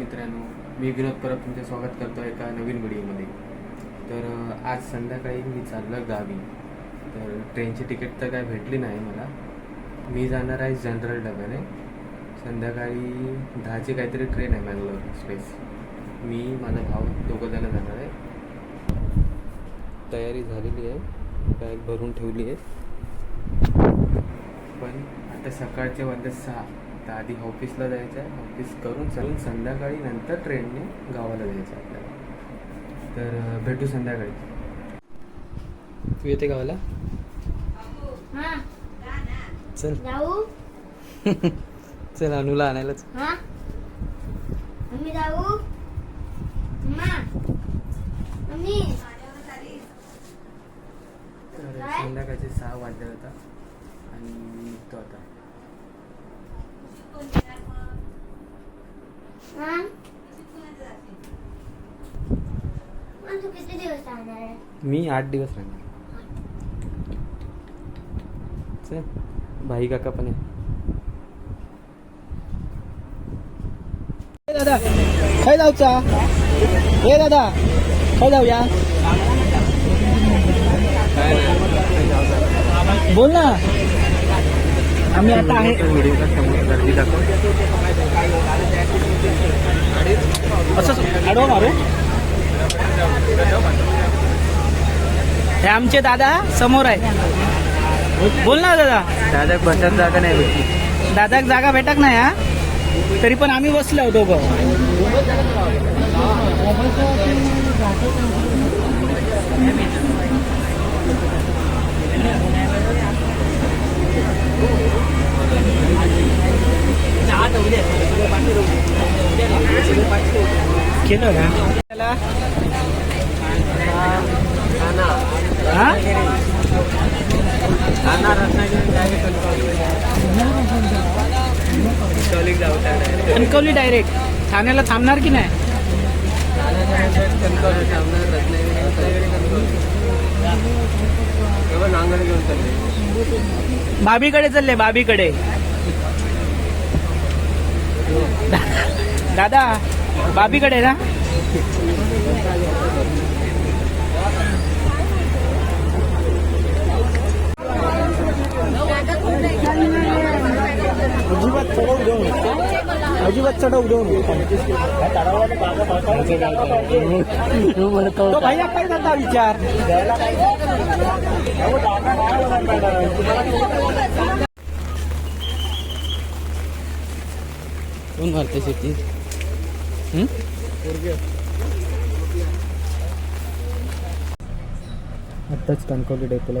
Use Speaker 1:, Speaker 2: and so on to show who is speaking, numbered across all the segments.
Speaker 1: मित्रांनो मी विनोद परब तुमचे स्वागत करतो एका नवीन व्हिडिओमध्ये. तर आज संध्याकाळी मी चाललो गावी. तर ट्रेनची तिकीट तर काय भेटली नाही मला. मी जाणार आहे जनरल डब्याने. संध्याकाळी दहाची काहीतरी ट्रेन आहे मँगलोर एक्सप्रेस. मी माझा भाऊ दोघं जण जाणार आहे. तयारी झालेली आहे. बॅग भरून ठेवली आहे. पण आता सकाळचे वाजले सहा. तर आधी ऑफिसला जायचं आहे ऑफिस करून चलून संध्याकाळी नंतर ट्रेनने गावाला जायचं आहे आपल्याला. तर भेटू संध्याकाळी. तू येते गावाला?
Speaker 2: हा.
Speaker 1: चल. चल अनुला आणायलाच.
Speaker 2: हा.
Speaker 1: तर? संध्याकाळचे सहा वाजले होता आणि निघतो आता
Speaker 2: हा मग तू किती दिवस राहणार आहे
Speaker 1: मी आठ दिवस राहणार चल भाई काका पण आहे
Speaker 3: दादा खय जाऊचा हे दादा खय जाऊया बोल ना. आम्ही आता आहे.
Speaker 1: गर्दी दाखव
Speaker 3: आमचे दादा समोर आहे बोल ना दादा.
Speaker 1: दादा बसत जागा नाही भेटली.
Speaker 3: दादा जागा भेटक नाही हा? तरी पण आम्ही बसलो होतो दोघं केलं का? त्याला कणकवली डायरेक्ट ठाण्याला थांबणार की नाही? भाभीकडे चालले भाभीकडे. दादा भाभीकडे ना? अजिबात चढवू देऊ नको. अजिबात चढवू देऊ नको. भैया काय विचार
Speaker 1: कोण मारते शेती हं? आत्ताच कणकवली डेपोला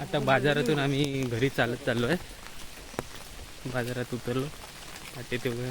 Speaker 1: आता बाजारातून आम्ही घरी चालत चाललो आहे बाजारात उतरलो. आता तेवढं